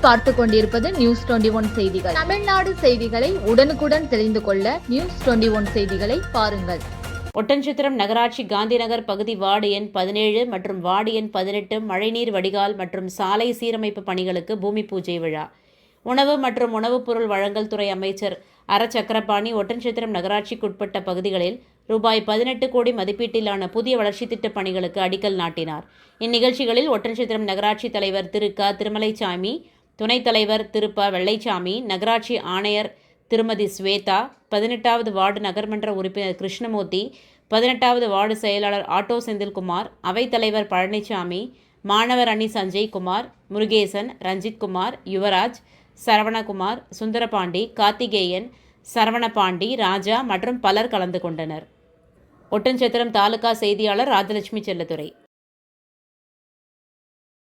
பார்த்து கொண்டிருப்பது news twenty one செய்திகள். தமிழ்நாடு செய்திகளை உடனுக்குடன் தெரிந்து கொள்ள நியூஸ் டுவெண்டி ஒன் செய்திகளை பாருங்கள். ஒட்டன்சித்திரம் நகராட்சி காந்திநகர் பகுதி வார்டு எண் பதினேழு மற்றும் வார்டு எண் பதினெட்டு மழைநீர் வடிகால் மற்றும் சாலை சீரமைப்பு பணிகளுக்கு பூமி பூஜை விழா. உணவு மற்றும் உணவுப் பொருள் வழங்கல் துறை அமைச்சர் அர சக்கரபாணி ஒட்டன்சித்திரம் நகராட்சிக்குட்பட்ட பகுதிகளில் ரூபாய் பதினெட்டு கோடி மதிப்பீட்டிலான புதிய வளர்ச்சி திட்டப் பணிகளுக்கு அடிக்கல் நாட்டினார். இந்நிகழ்ச்சிகளில் ஒட்டன்சித்திரம் நகராட்சி தலைவர் திரு க. திருமலைசாமி துணைத் தலைவர் திரு ப வெள்ளைச்சாமி நகராட்சி ஆணையர் திருமதி ஸ்வேதா பதினெட்டாவது வார்டு நகர்மன்ற உறுப்பினர் கிருஷ்ணமூர்த்தி பதினெட்டாவது வார்டு செயலாளர் ஆட்டோ செந்தில்குமார் அவைத்தலைவர் பழனிசாமி மாணவர் அணி சஞ்சய் குமார் முருகேசன் ரஞ்சித்குமார் யுவராஜ் சரவணகுமார் சுந்தரபாண்டி கார்த்திகேயன் சரவணபாண்டி ராஜா மற்றும் பலர் கலந்து கொண்டனர். ஒட்டன்சத்திரம் தாலுகா செய்தியாளர் ராஜலட்சுமி செல்லத்துறை.